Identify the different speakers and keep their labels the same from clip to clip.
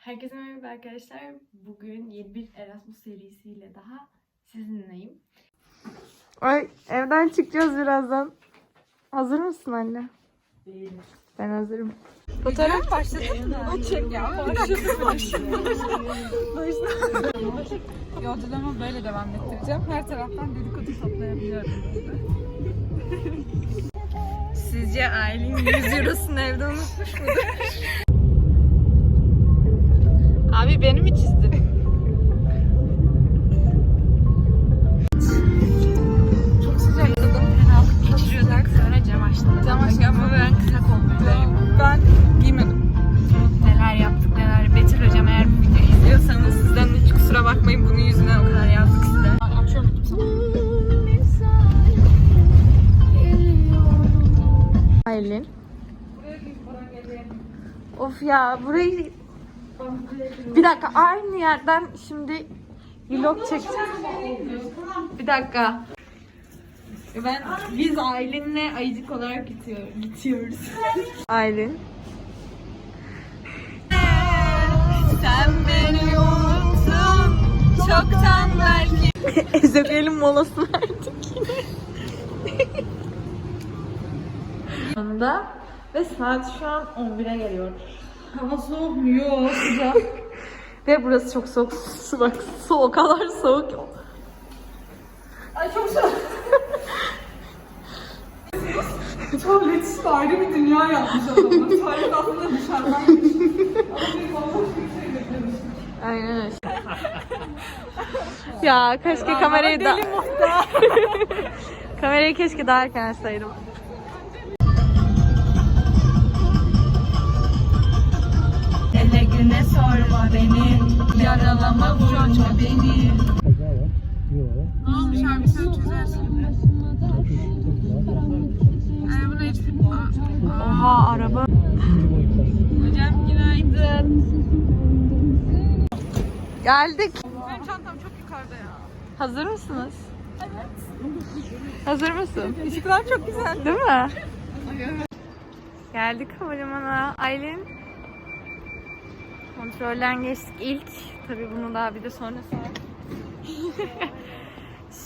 Speaker 1: Herkese merhaba arkadaşlar. Bugün yeni bir Erasmus serisiyle daha sizinleyim.
Speaker 2: Ay evden çıkacağız birazdan. Hazır mısın anne? Ben hazırım. Fotoğraf başladın mı? O çek ya.
Speaker 3: Yolculuğumu böyle devam ettireceğim. Her taraftan dedikodu toplayabiliyorum.
Speaker 2: Sizce Aylin 100 eurosunu evde unutmuş mudur? Aylin. Of ya burayı bir dakika aynı yerden şimdi vlog çekeceğim. Bir dakika. Ben biz Aylin'le ayıcık olarak gidiyor, gidiyoruz. Aylin. Sen beni unuttun çoktan belki. Ezogelin molası verdik yine. Anda ve saat şu an 11'e geliyor.
Speaker 3: Hava soğuk mu? Yok sıcak.
Speaker 2: Ve burası çok soğuk. Bak o kadar soğuk.
Speaker 3: Ay çok soğuk. Tuvalet ayrı bir dünya yapmış adamlar. Tuvalet aslında bir şey.
Speaker 2: Aynen öyle. ya keşke kamerayı da... kamerayı keşke daha erken açsaydım. Güne sorma beni, yaralama vurma beni.
Speaker 3: Ne olmuş abi sen çözersin. Ay buna hiç...
Speaker 2: Oha araba.
Speaker 3: Hocam günaydın.
Speaker 2: Geldik.
Speaker 3: Benim çantam çok yukarıda ya.
Speaker 2: Hazır mısınız? Hazır mısın?
Speaker 3: Işıklar çok güzel.
Speaker 2: Değil mi? Geldik havalimanına. Aylin. Kontrolden geçtik ilk. Tabii bunu daha bir de sonra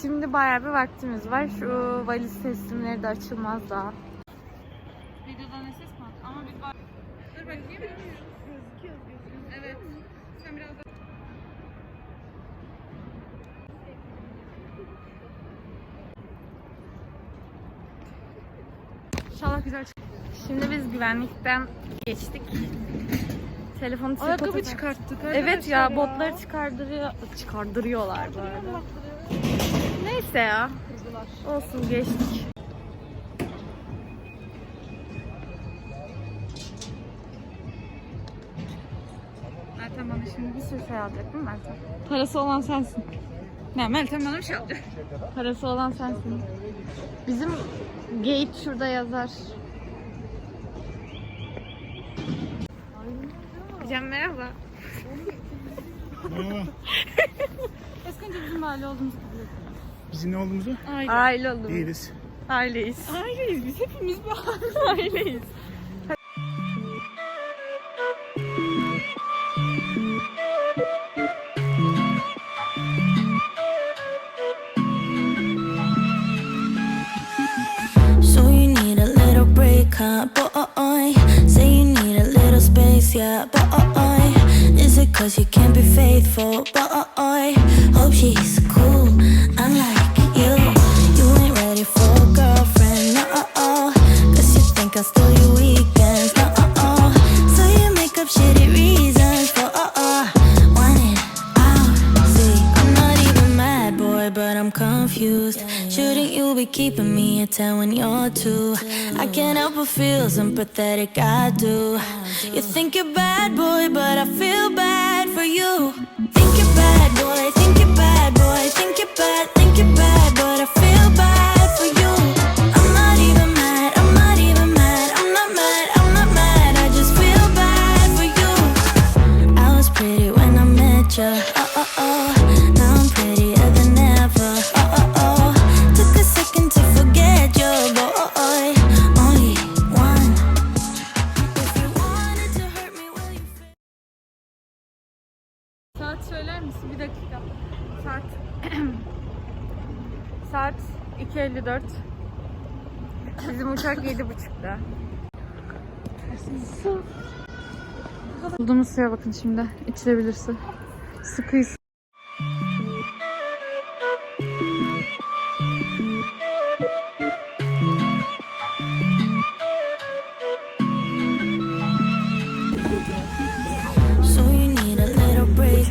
Speaker 2: Şimdi bayağı bir vaktimiz var. Şu valiz teslimleri de açılmaz daha.
Speaker 3: Videodan ses mi? Ama biz. Dur bakayım. Gözüküyor. Evet. Sen biraz daha...
Speaker 2: İnşallah güzel çıkar. Şimdi biz güvenlikten geçtik. Telefonu
Speaker 3: Ayakkabı
Speaker 2: tak-
Speaker 3: çıkarttık.
Speaker 2: Evet ya botları çıkardırıyor çıkardırıyorlar bu arada. Neyse ya. Olsun geçtik.
Speaker 3: Meltem bana şimdi
Speaker 2: Bir sürü şey alacak değil mi Meltem?
Speaker 3: Parası olan sensin. Ne Meltem bana bir şey alacak.
Speaker 2: Parası olan sensin. Bizim gate şurada yazar. Hocam merhaba.
Speaker 4: Merhaba.
Speaker 3: Eskence bizim mahalle olduğumuzu biliyorsun.
Speaker 4: Bizim ne olduğumuzu
Speaker 2: Aile olur.
Speaker 4: değiliz.
Speaker 2: Aileyiz.
Speaker 3: Aileyiz biz hepimiz bir
Speaker 2: Aileyiz.
Speaker 5: So you need a little break, huh? Cause you can't be faithful? but I hope she's cool, be keeping me at 10 when you're two? I can't help but feel sympathetic, I do. You think you're bad, boy, but I feel bad for you. Think you're bad, boy, think you're
Speaker 3: misin? Bir dakika.
Speaker 2: Saat Saat 2.54 Bizim uçak 7.30'da Su Bulduğumuz suya bakın şimdi. İçilebilir su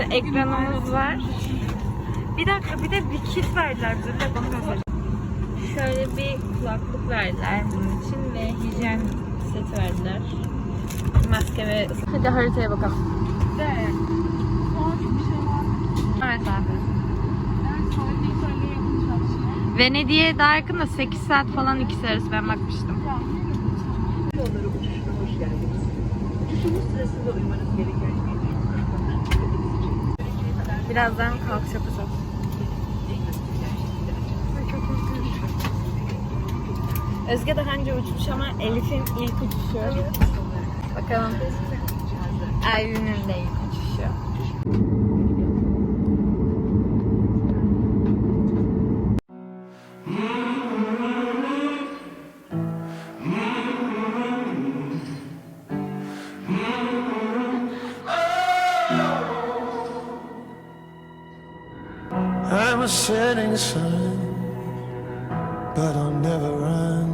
Speaker 2: işte ekranımız var. Bir dakika bir de bir kit verdiler bize. Bir dakika onu. Şöyle bir kulaklık verdiler bunun için ve hijyen seti verdiler. Maske ve... Hadi haritaya bakalım.
Speaker 3: Bir şey.
Speaker 2: Evet abi.
Speaker 3: Evet.
Speaker 2: Venedik'e daha yakın da 8 saat falan ikisi arası ben bakmıştım.
Speaker 4: Yolları uçuşuna hoş geldiniz. Uçuşunuz sırasında uymanız gereken
Speaker 2: Birazdan uçak. Özge daha önce uçmuş ama Elif'in ilk uçuşu. Bakalım. Aylin'in de
Speaker 6: sun, but I'll never run.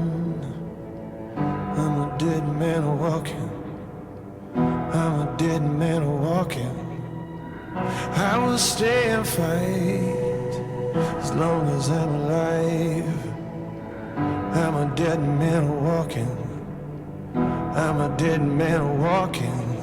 Speaker 6: I'm a dead man walking. I'm a dead man walking. I will stay and fight as long as I'm alive. I'm a dead man walking. I'm a dead man walking.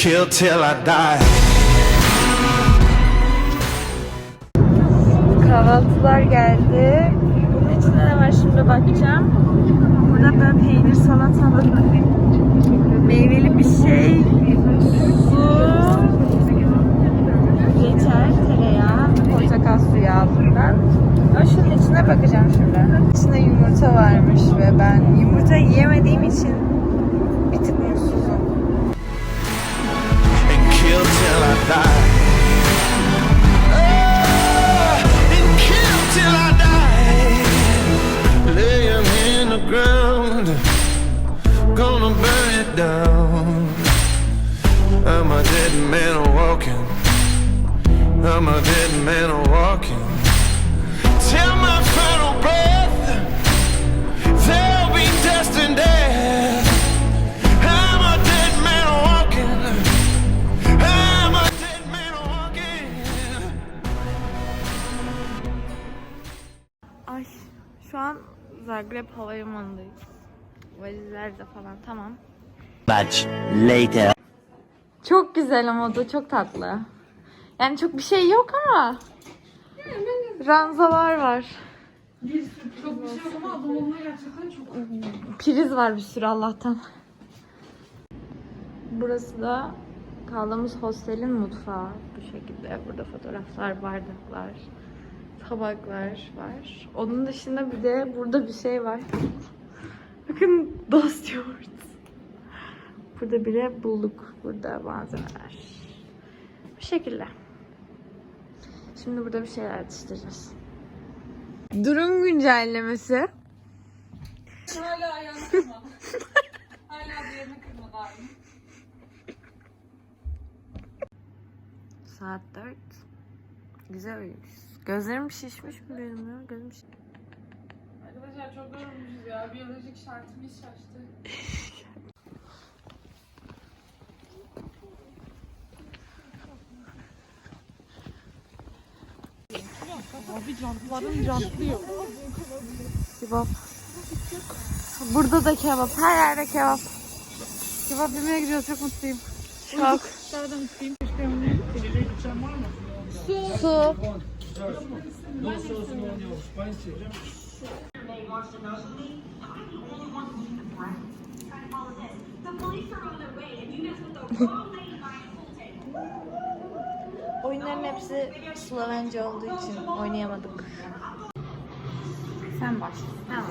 Speaker 6: Kill till I die.
Speaker 2: Kahvaltılar geldi. Bunun içinde ne var şimdi bakacağım. Burada böyle peynir salatalık, meyveli bir şey, su, reçel, tereyağı, portakal suyu altından. Ama şunun içine bakacağım şimdi. İçinde yumurta varmış ve ben yumurta yiyemediğim için
Speaker 6: kill till I die. Oh, and kill till I die. Lay in the ground, gonna burn it down. I'm a dead man walking. I'm a dead man walking. Till my
Speaker 2: şu an Zagreb Havalimanı'ndayız. Valizler de falan tamam.
Speaker 7: Much later.
Speaker 2: Çok güzel ama o da çok tatlı. Yani çok bir şey yok ama ranzalar var.
Speaker 3: Çok bir şey yok ama adam olmaya gerçekten çok
Speaker 2: Priz var bir sürü Allah'tan. Burası da kaldığımız hostelin mutfağı. Bu şekilde. Burada fotoğraflar, bardaklar, tabaklar var. Onun dışında bir de burada bir şey var. Bakın dost yoğurt. Burada bile bulduk. Burada malzemeler. Bu şekilde. Şimdi burada bir şeyler atıştıracağız. Durum güncellemesi.
Speaker 3: Hala ayağını kırma. Hala bir yerini kırma.
Speaker 2: Saat 4. Güzel uyumuşuz. Gözlerim şişmiş mi benim ya? Gözüm şiş-
Speaker 3: Arkadaşlar çok yorulmuşuz ya. Biyolojik şartımız şaştı. Abi jantların jantlıyor.
Speaker 2: Kebap. Burada da kebap. Her yerde kebap.
Speaker 3: Kebap yemeye gidiyoruz çok mutluyum.
Speaker 2: Çok. Oyunların hepsi Slovence olduğu için oynayamadık. Sen başla. Tamam.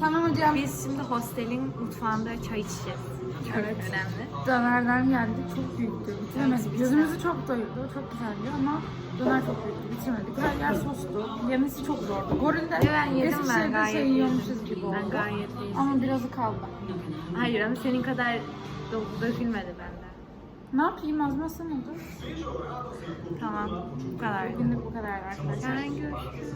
Speaker 3: Tamam hocam.
Speaker 2: Biz şimdi hostelin mutfağında çay içeceğiz. Çok önemli.
Speaker 3: Dönerler geldi. Çok büyüktü. Bitiremedik. Gözümüzü çok doyurdu. Çok güzeldi ama döner çok büyüktü. Bitiremedik. Her yer soslu. Yemesi çok zordu. Goril'de
Speaker 2: ben yedim ben gayet
Speaker 3: şey yiyormuşuz gibi oldu.
Speaker 2: Ben gayet yedim.
Speaker 3: Ama birazı kaldı.
Speaker 2: Hayır ama senin kadar dökülmedi bende.
Speaker 3: Ne yapayım azmasın olur.
Speaker 2: Tamam. Bu kadar.
Speaker 3: Bugünlük bu kadar arkadaşlar.
Speaker 2: Görüşürüz.